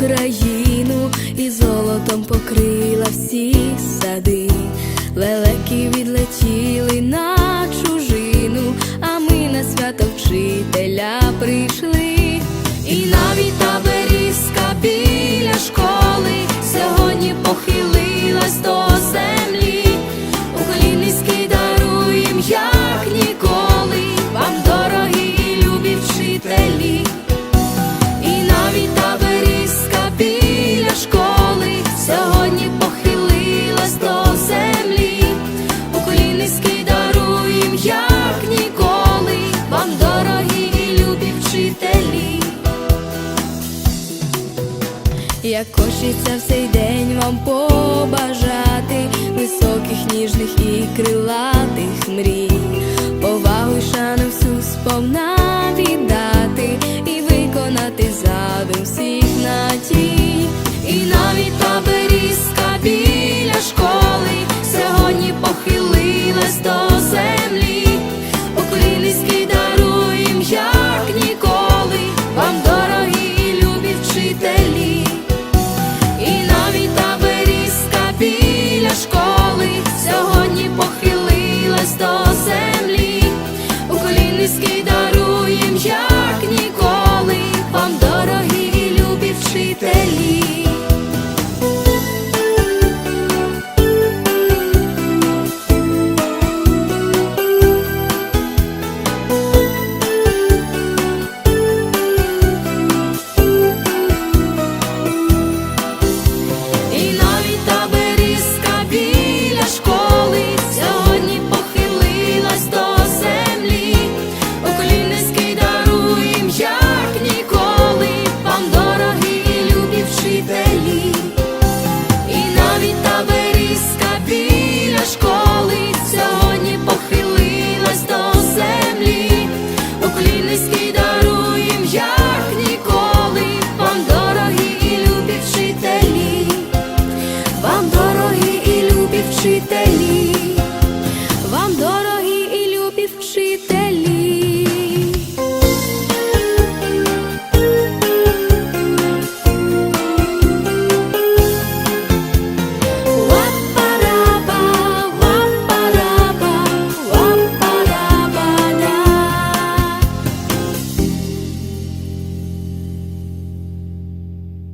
Україну і золотом покрила всі сади, лелеки відлетіли на чужину, а ми на свято вчити. Як хочеться в цей день вам побажати високих, ніжних і крилатих мрій,